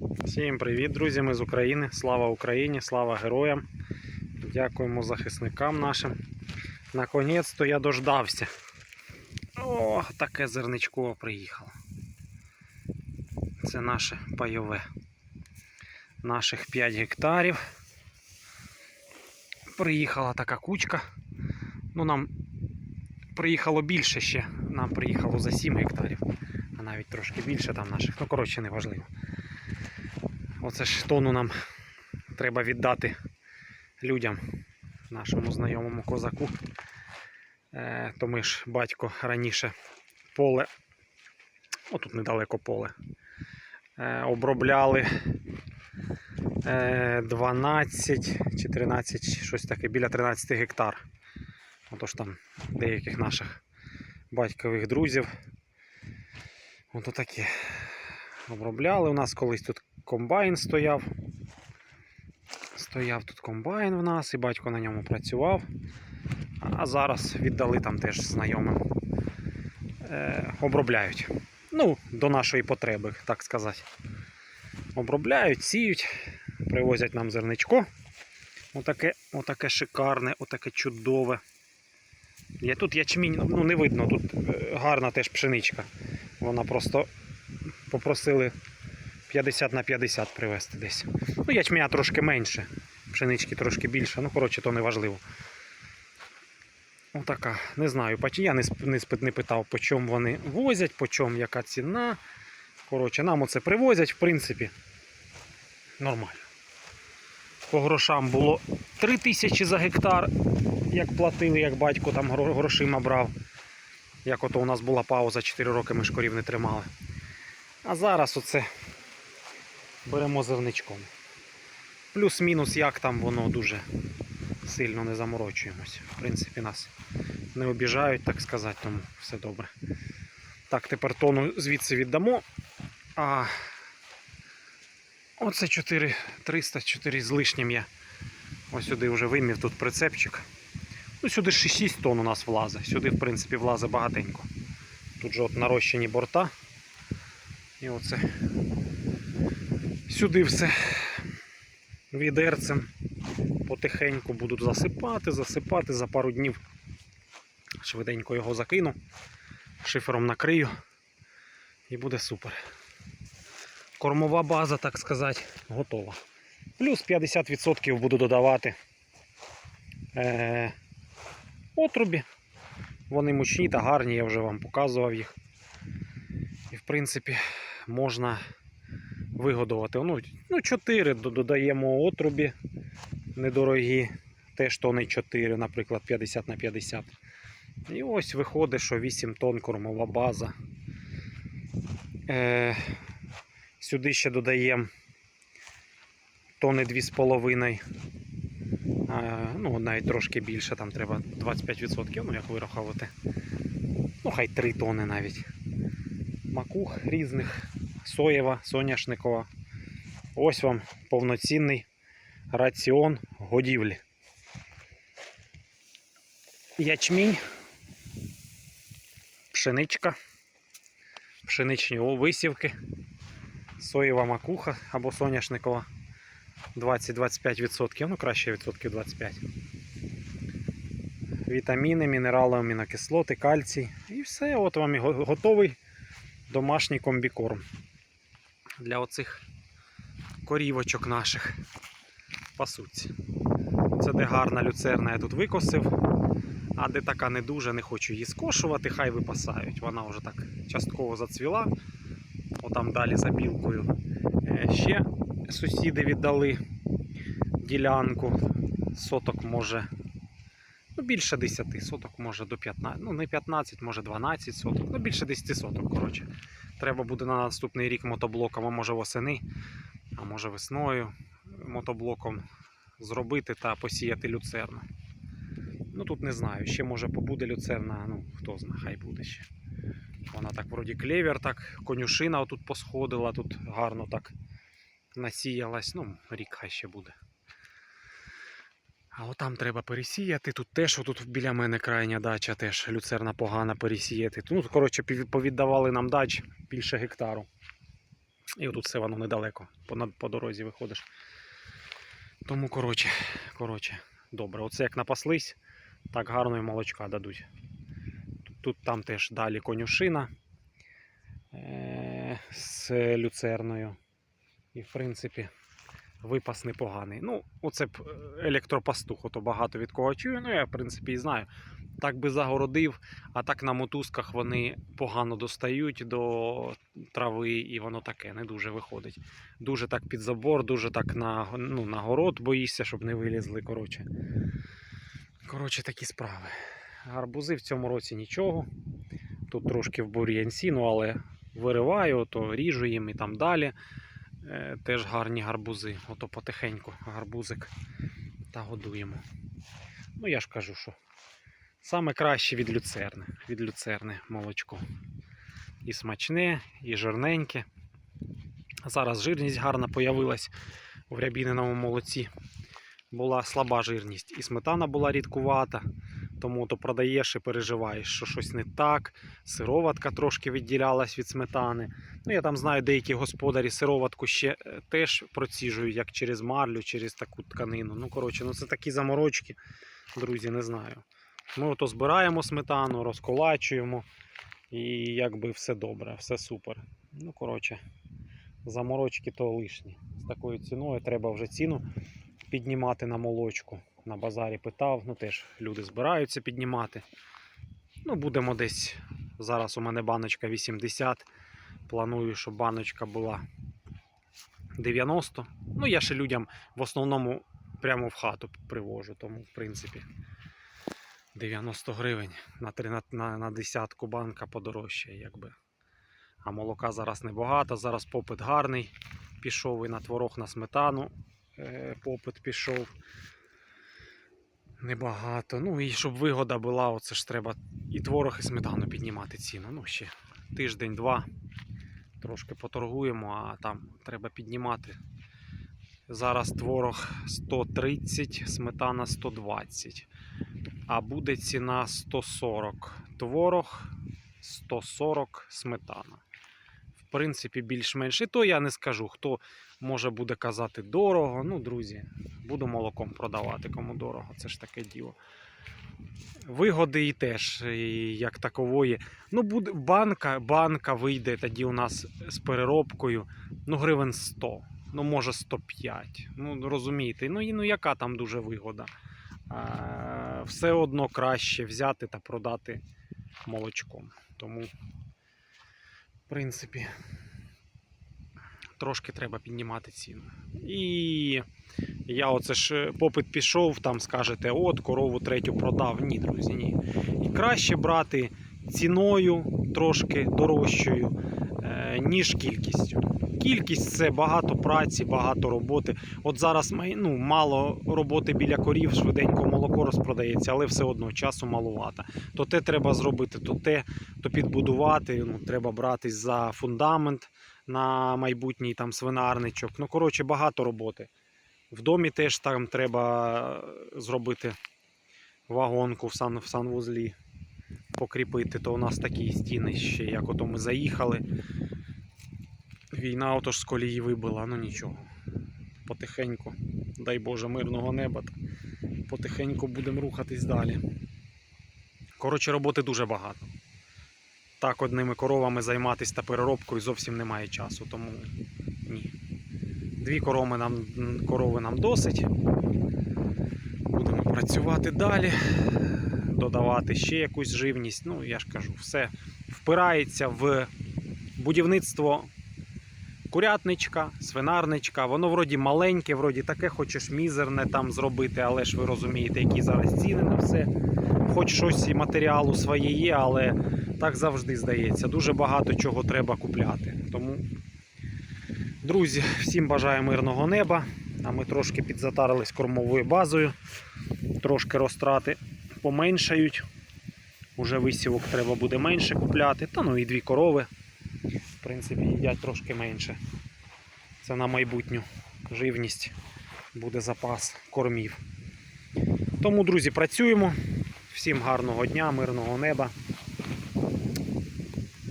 Всім привіт, друзі! Ми з України. Слава Україні, слава героям. Дякуємо захисникам нашим. Наконець-то я дождався. О, таке зерничко приїхало. Це наше пайове. Наших 5 гектарів. Приїхала така кучка. Ну, нам приїхало більше ще. Нам приїхало за 7 гектарів. А навіть трошки більше там наших. Ну, коротше, не важливо. Оце ж тону нам треба віддати людям, нашому знайомому козаку. Е, то ми ж батько раніше поле, отут недалеко поле, е, обробляли е, 12 чи 13, щось таке, біля 13 гектар. Отож там деяких наших батькових друзів. Ото таке. Обробляли. У нас колись тут комбайн стояв. Стояв тут комбайн в нас, і батько на ньому працював. А зараз віддали там теж знайомим. Е, обробляють. Ну, до нашої потреби, так сказати. Обробляють, сіють, привозять нам зерничко. Отаке, отаке шикарне, отаке чудове. Є тут ячмінь, ну не видно, тут е, гарна теж пшеничка. Вона просто попросили 50 на 50 привезти десь. Ну, ячменя трошки менше, пшенички трошки більше, ну, коротше, то не важливо. Отака, не знаю, я не, питав, по чому вони возять, по чому яка ціна. Коротше, нам оце привозять, в принципі, нормально. По грошам було 3 тисячі за гектар, як платили, як батько там грошима брав. Як ото у нас була пауза, 4 роки ми шкорів не тримали. А зараз оце беремо зерничком. Плюс-мінус, як там воно дуже сильно не заморочуємось. В принципі, нас не обіжають, так сказати, тому все добре. Так, тепер тону звідси віддамо. А оце 4 300, 4 з лишнім я. Ось сюди вже вимів тут прицепчик. Ну, сюди ж 6 тонн у нас влазить. Сюди, в принципі, влазить багатенько. Тут же от нарощені борта. І оце сюди все відерцем потихеньку будуть засипати, засипати за пару днів. Швиденько його закину, шифером накрию і буде супер. Кормова база, так сказати, готова. Плюс 50% буду додавати е- отрубі. Вони мучні та гарні, я вже вам показував їх. І в принципі можна вигодувати. Ну, ну 4 додаємо отрубі недорогі, теж тони 4, наприклад, 50 на 50. І ось виходить, що 8 тонн кормова база. Е, сюди ще додаємо тони 2,5. Е, ну, навіть трошки більше, там треба 25%, ну як вираховувати. Ну, хай 3 тони навіть. Макух різних, соєва, соняшникова. Ось вам повноцінний раціон годівлі. Ячмінь, пшеничка, пшеничні висівки, соєва макуха або соняшникова 20-25%, ну краще відсотків 25. Вітаміни, мінерали, амінокислоти, кальцій. І все, от вам і готовий домашній комбікорм для оцих корівочок наших пасуться. Це де гарна люцерна я тут викосив, а де така не дуже, не хочу її скошувати, хай випасають. Вона вже так частково зацвіла. Отам далі за білкою. Е, Ще сусіди віддали ділянку. Соток може. Ну, більше 10 соток, може до 15. Ну, не 15, може 12 соток. Ну, більше 10 соток, коротше. Треба буде на наступний рік мотоблоком, а може восени, а може весною мотоблоком зробити та посіяти люцерну. Ну тут не знаю, ще може побуде люцерна, ну хто знає, хай буде ще. Вона так вроді клевер, так, конюшина отут посходила, тут гарно так насіялась. Ну, рік хай ще буде. А отам треба пересіяти. Тут теж, отут біля мене крайня дача, теж люцерна погана пересіяти. Ну, коротше, повіддавали нам дач більше гектару. І отут все воно недалеко, по, по дорозі виходиш. Тому, коротше, коротше, добре. Оце як напаслись, так гарно і молочка дадуть. Тут, тут там теж далі конюшина е- з люцерною. І, в принципі, випас непоганий. Ну, оце б е, електропастух, ото багато від кого чую. Ну, я, в принципі, і знаю. Так би загородив, а так на мотузках вони погано достають до трави, і воно таке не дуже виходить. Дуже так під забор, дуже так на, ну, на город боїшся, щоб не вилізли. Коротше. коротше, такі справи. Гарбузи в цьому році нічого. Тут трошки в бур'янці, ну але вириваю, то ріжу їм і там далі. Е, теж гарні гарбузи. Ото потихеньку гарбузик та годуємо. Ну, я ж кажу, що саме краще від люцерни. Від люцерни молочко. І смачне, і жирненьке. Зараз жирність гарна появилась у рябіниному молоці. Була слаба жирність. І сметана була рідкувата, тому то продаєш і переживаєш, що щось не так. Сироватка трошки відділялась від сметани. Ну, я там знаю, деякі господарі сироватку ще е, теж проціжують, як через марлю, через таку тканину. Ну, коротше, ну це такі заморочки, друзі, не знаю. Ми ото збираємо сметану, розколачуємо, і якби все добре, все супер. Ну, коротше, заморочки то лишні. З такою ціною треба вже ціну піднімати на молочку. На базарі питав, ну теж люди збираються піднімати. Ну, будемо десь. Зараз у мене баночка 80. Планую, щоб баночка була 90. Ну, я ще людям в основному прямо в хату привожу, тому, в принципі, 90 гривень на, на, на, на десятку банка подорожче, якби. А молока зараз небагато, зараз попит гарний. Пішов і на творог на сметану. Е, попит пішов. Небагато. Ну і щоб вигода була, оце ж треба і творог, і сметану піднімати ціну. Ну, ще тиждень-два. Трошки поторгуємо, а там треба піднімати. Зараз творог 130, сметана 120. А буде ціна 140. Творог 140 сметана. В принципі, більш-менш. І то я не скажу, хто може буде казати дорого. Ну, друзі, буду молоком продавати, кому дорого. Це ж таке діло. Вигоди і теж, і як такової. Ну, буде банка, банка вийде тоді у нас з переробкою. Ну, гривень 100, ну може 105. Ну, розумієте, ну, і, ну яка там дуже вигода. А, все одно краще взяти та продати молочком. Тому, в принципі, трошки треба піднімати ціну. І я оце ж е, попит пішов, там скажете, от корову третю продав. Ні, друзі, ні. І краще брати ціною трошки дорожчою, е, ніж кількістю. Кількість це багато праці, багато роботи. От зараз ну, мало роботи біля корів, швиденько молоко розпродається, але все одно часу маловато. То те треба зробити, то те, то підбудувати. Ну, треба братись за фундамент на майбутній там свинарничок. Ну, коротше, багато роботи. В домі теж там треба зробити вагонку в, сан, в санвузлі, покріпити. То у нас такі стіни ще, як ото ми заїхали. Війна отож з колії вибила, ну нічого. Потихеньку, дай Боже, мирного неба. Потихеньку будемо рухатись далі. Коротше, роботи дуже багато. Так, одними коровами займатися та переробкою зовсім немає часу, тому ні. Дві корови нам, корови нам досить. Будемо працювати далі, додавати ще якусь живність. Ну, я ж кажу, все впирається в будівництво курятничка, свинарничка. Воно вроді маленьке, вроді таке, хочеш мізерне там зробити, але ж ви розумієте, які зараз ціни на все. Хоч щось і матеріалу своє є, але так завжди здається. Дуже багато чого треба купляти. Тому, друзі, всім бажаю мирного неба. А ми трошки підзатарились кормовою базою, трошки розтрати поменшають. Уже висівок треба буде менше купляти. Та ну і дві корови. В принципі, їдять трошки менше. Це на майбутню живність буде запас кормів. Тому, друзі, працюємо. Всім гарного дня, мирного неба.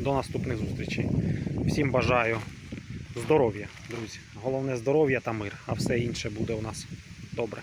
До наступних зустрічей. Всім бажаю здоров'я, друзі. Головне здоров'я та мир, а все інше буде у нас добре.